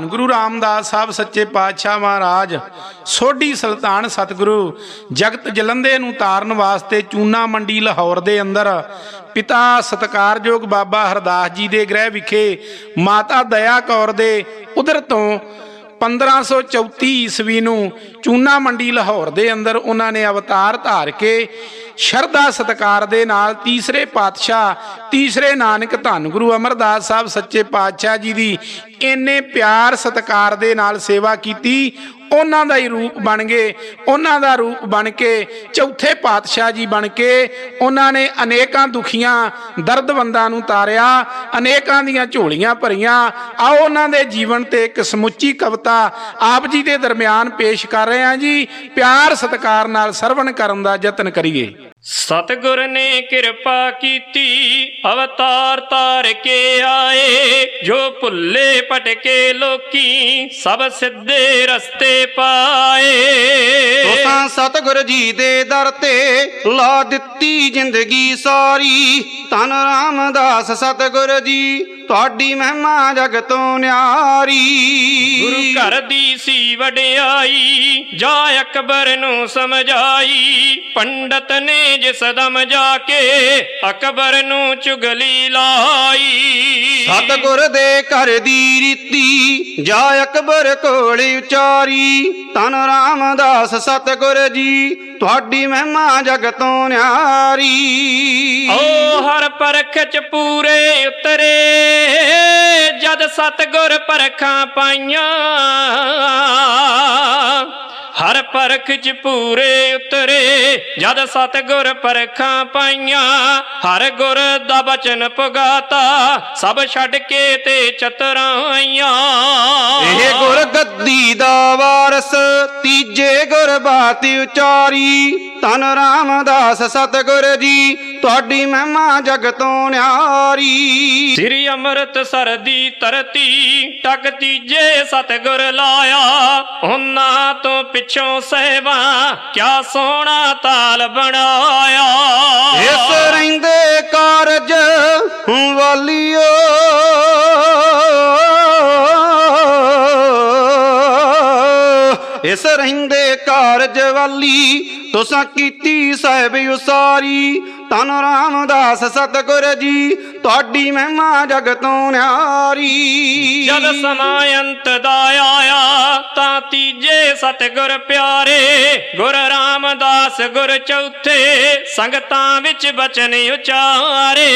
ਗੁਰੂ ਰਾਮਦਾਸ ਸਾਹਿਬ ਸੱਚੇ ਪਾਤਸ਼ਾਹ ਮਹਾਰਾਜ, ਸੋਢੀ ਸੁਲਤਾਨ ਸਤਿਗੁਰੂ, ਜਗਤ ਜਲੰਧੇ ਨੂੰ ਤਾਰਨ ਵਾਸਤੇ ਚੂਨਾ ਮੰਡੀ ਲਾਹੌਰ ਦੇ ਅੰਦਰ, ਪਿਤਾ ਸਤਕਾਰਯੋਗ ਬਾਬਾ ਹਰਦਾਸ ਜੀ ਦੇ ਗ੍ਰਹਿ ਵਿਖੇ ਮਾਤਾ ਦਇਆ ਕੌਰ ਦੇ ਉਧਰ ਤੋਂ 1534 ਈਸਵੀ ਨੂੰ ਚੂਨਾ ਮੰਡੀ ਲਾਹੌਰ ਦੇ ਅੰਦਰ ਉਹਨਾਂ ਨੇ ਅਵਤਾਰ ਧਾਰ ਕੇ ਸ਼ਰਧਾ ਸਤਕਾਰ ਦੇ ਨਾਲ ਤੀਸਰੇ ਪਾਤਸ਼ਾਹ, ਤੀਸਰੇ ਨਾਨਕ ਧੰਨ ਗੁਰੂ ਅਮਰਦਾਸ ਸਾਹਿਬ ਸੱਚੇ ਪਾਤਸ਼ਾਹ ਜੀ ਦੀ ਇੰਨੇ ਪਿਆਰ ਸਤਕਾਰ ਦੇ ਨਾਲ ਸੇਵਾ ਕੀਤੀ। ਉਹਨਾਂ ਦਾ ਹੀ ਰੂਪ ਬਣ ਗਏ, ਉਹਨਾਂ ਦਾ ਰੂਪ ਬਣ ਕੇ ਚੌਥੇ ਪਾਤਸ਼ਾਹ ਜੀ ਬਣ ਕੇ ਉਹਨਾਂ ਨੇ ਅਨੇਕਾਂ ਦੁਖੀਆਂ ਦਰਦਵੰਦਾਂ ਨੂੰ ਤਾਰਿਆ, ਅਨੇਕਾਂ ਦੀਆਂ ਝੋਲੀਆਂ ਭਰੀਆਂ। ਆਓ ਉਹਨਾਂ ਦੇ ਜੀਵਨ ਤੇ ਇੱਕ ਸਮੁੱਚੀ ਕਵਿਤਾ ਆਪ ਜੀ ਦੇ ਦਰਮਿਆਨ ਪੇਸ਼ ਕਰ ਰਹੇ ਹਾਂ ਜੀ। ਪਿਆਰ ਸਤਿਕਾਰ ਨਾਲ ਸਰਵਣ ਕਰਨ ਦਾ ਯਤਨ ਕਰੀਏ। ਸਤਿਗੁਰ ਨੇ ਕਿਰਪਾ ਕੀਤੀ, ਅਵਤਾਰ ਤਾਰ ਕੇ ਆਏ, ਜੋ ਭੁੱਲੇ ਭਟਕੇ ਲੋਕੀ ਸਭ ਸਿੱਧੇ ਰਸਤੇ ਪਾਏ। ਸਤਿਗੁਰ ਜੀ ਦੇ ਦਰ ਤੇ ਲਾ ਦਿੱਤੀ ਜ਼ਿੰਦਗੀ ਸਾਰੀ। ਧੰਨ ਰਾਮਦਾਸ ਸਤਿਗੁਰ ਜੀ ਤੁਹਾਡੀ ਮਹਿਮਾ ਜਗ ਤੋਂ ਨਿਆਰੀ। ਗੁਰੂ ਘਰ ਦੀ ਸੀ ਵਡਿਆਈ ਜਾ ਅਕਬਰ ਨੂੰ ਸਮਝਾਈ। ਪੰਡਤ ਨੇ ਜਿਸ ਦਮ ਜਾ ਕੇ ਅਕਬਰ ਨੂੰ ਚੁਗਲੀ ਲਾਈ। ਸਤਿਗੁਰ ਦੇ ਘਰ ਦੀ ਰੀਤੀ ਜਾ ਅਕਬਰ ਕੋਲ ਉਚਾਰੀ। ਧੰਨ ਰਾਮਦਾਸ ਸਤਿਗੁਰ ਜੀ, ਤੁਹਾਡੀ ਮਹਿਮਾ ਜਗਤੋਂ ਨਿਆਰੀ ਓ ਹਰ ਪਰਖ ਚ ਪੂਰੇ ਉਤਰੇ, ਜਦ ਸਤਗੁਰ ਪਰਖਾਂ ਪਾਈਆਂ। ਪਰਖ ਚ ਪੂਰੇ ਉਤਰੇ। ਜਦ ਸਤਗੁਰ ਪਰਖਾਂ ਪਾਈਆਂ, ਹਰ ਗੁਰ ਦਾ ਬਚਨ ਪੁਗਾਤਾ। ਸਭ ਛੱਡ ਕੇ ਤੇ ਚਤਰਾਈਆਂ ਇਹ ਗੁਰ ਗੱਦੀ ਦਾ ਵਾਰਸ, ਤੀਜੇ ਗੁਰ ਬਾਤੀ ਉਚਾਰੀ। ਤਨ ਰਾਮਦਾਸ ਸਤਿਗੁਰ ਜੀ ਤੁਹਾਡੀ ਮਹਿਮਾ ਜਗ ਤੋਂ ਨਿਆਰੀ। ਸ੍ਰੀ ਅੰਮ੍ਰਿਤ ਸਰਦੀ ਧਰਤੀ ਟਕ ਤੀਜੇ ਸਤਗੁਰ ਲਾਇਆ। ਉਹਨਾਂ ਤੋਂ ਪਿੱਛੋਂ ਸਹਿਬਾ ਕਿਆ ਸੋਹਣਾ ਤਾਲ ਬਣਾਇਆ। ਇਸ ਰਹਿੰਦੇ ਕਾਰਜ ਵਾਲੀਓ। ਇਸ ਰਹਿੰਦੇ ਕਾਰਜ ਵਾਲੀ ਤੁਸਾਂ ਕੀਤੀ ਸਾਹਿਬ ਉਸਾਰੀ। ਧੰਨ ਰਾਮਦਾਸ ਸਤਿਗੁਰ ਜੀ ਤੁਹਾਡੀ ਮਹਿਮਾ ਜਗ ਤੋਂ ਨਿਆਰੀ ਜਦ ਸਮਾਂ ਅੰਤ ਦਾ ਆਇਆ ਤਾਂ ਤੀਜੇ ਸਤਗੁਰ ਪਿਆਰੇ ਗੁਰ ਰਾਮਦਾਸ ਗੁਰ ਚੌਥੇ ਸੰਗਤਾਂ ਵਿੱਚ ਬਚਨ ਉਚਾਰੇ।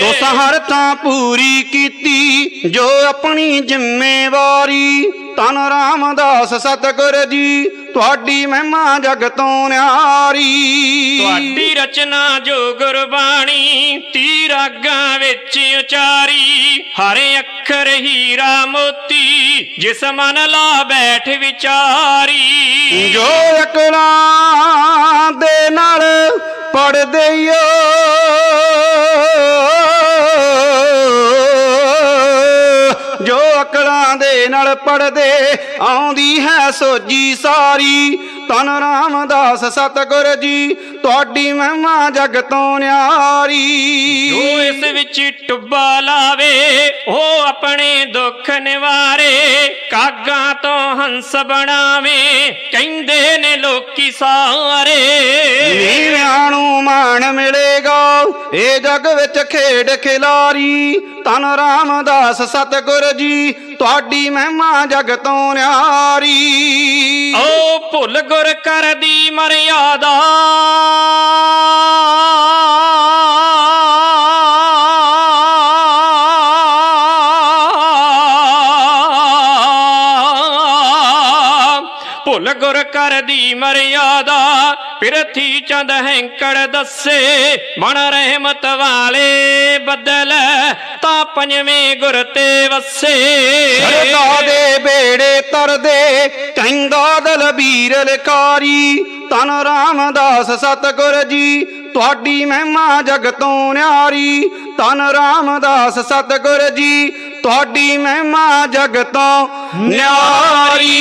ਤੋ ਸਹਰ ਤਾਂ ਪੂਰੀ ਕੀਤੀ ਜੋ ਆਪਣੀ ਜ਼ਿੰਮੇਵਾਰੀ। ਧੰਨ ਰਾਮਦਾਸ ਸਤਿਗੁਰ ਜੀ ਤੁਹਾਡੀ ਮਹਿਮਾ ਜਗ ਤੋਂ ਨਿਆਰੀ ਤੁਹਾਡੀ ਰਚਨਾ ਜੋ ਗੁਰਬਾਣੀ ਤੀ ਰਾਗਾਂ ਵਿੱਚ ਉਚਾਰੀ, ਹਰ ਅੱਖਰ ਹੀਰਾ ਮੋਤੀ ਜਿਸ ਮਨ ਲਾ ਬੈਠ ਵਿਚਾਰੀ। ਜੋ ਅਕਲਾਂ ਦੇ ਨਾਲ ਪੜਦੇ ਜੋ ਅਕਲਾਂ ਦੇ ਨਾਲ ਪੜਦੇ ਆਉਂਦੀ ਹੈ ਸੋਜੀ ਸਾਰੀ। ਧੰਨ ਰਾਮਦਾਸ ਸਤਿਗੁਰ ਜੀ ਤੁਹਾਡੀ ਮਹਿਮਾ ਜਗ ਤੋਂ ਨਿਆਰੀ। ਜੋ ਇਸ ਵਿੱਚ ਟੁੱਬਾ ਲਾਵੇ ਉਹ ਆਪਣੇ ਦੁੱਖ ਨਿਵਾਰੇ ਕਾਗਾਂ ਤੋਂ ਹੰਸ ਬਣਾਵੇ ਕਹਿੰਦੇ ਨੇ ਲੋਕੀ ਸਾਰੇ। ਨੀਵਿਆਂ ਨੂੰ ਮਾਣ ਮਿਲੇਗਾ ਇਹ ਜਗ ਵਿੱਚ ਖੇਡ ਖਿਲਾਰੀ। ਧੰਨ ਰਾਮਦਾਸ ਸਤਿਗੁਰ ਜੀ ਤੁਹਾਡੀ ਮਹਿਮਾ ਜਗ ਤੋਂ ਨਿਆਰੀ। ਓ ਭੁੱਲ ਗੁਰ ਕਰਦੀ ਮਰਿਆਦਾ। ਭੁੱਲ ਗੁਰ ਕਰਦੀ ਮਰਿਆਦਾ ਪਿਰਥੀ ਚੰਦ ਹੈਂਕੜ ਦੱਸੇ, ਮਨ ਰਹਿਮਤ ਵਾਲੇ ਬਦਲ, ਤਾਂ ਪੰਜਵੇਂ ਗੁਰ ਤੇ ਵਸੇ। ਸਰਦਾ ਦੇ ਬੇੜੇ ਤਰਦੇ, ਕਹਿੰਦਾ ਦਲਬੀਰ ਲਕਾਰੀ ਧੰਨ ਰਾਮਦਾਸ ਸਤਿਗੁਰ ਜੀ, ਤੁਹਾਡੀ ਮਹਿਮਾ ਜਗ ਤੋਂ ਨਿਆਰੀ, ਧੰਨ ਰਾਮਦਾਸ ਸਤਿਗੁਰ ਜੀ ਤੁਹਾਡੀ ਮਹਿਮਾ ਜਗ ਤੋਂ ਨਿਆਰੀ।